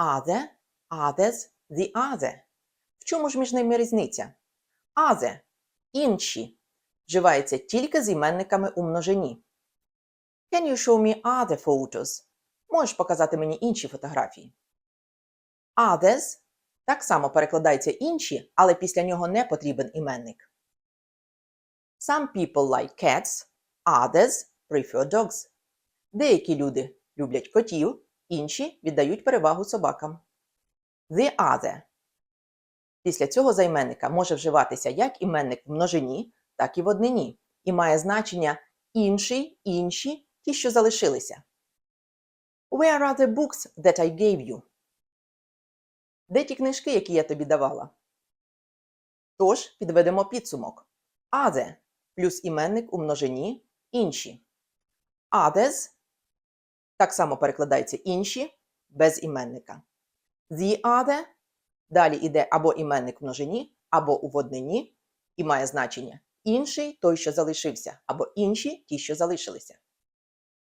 Other, others, the other. В чому ж між ними різниця? Other – інші. Вживається тільки з іменниками у множині. Can you show me other photos? Можеш показати мені інші фотографії. Others так само перекладається інші, але після нього не потрібен іменник. Some people like cats, others prefer dogs. Деякі люди люблять котів, інші віддають перевагу собакам. The other. Після цього займенника може вживатися як іменник в множині, так і в однині, і має значення інший, інші, ті, що залишилися. Where are the books that I gave you? Де ті книжки, які я тобі давала? Тож підведемо підсумок. Other плюс іменник у множині інші. Others так само перекладається інші без іменника. The other далі йде або іменник в множині, або у воднині і має значення інший той, що залишився, або інші ті, що залишилися.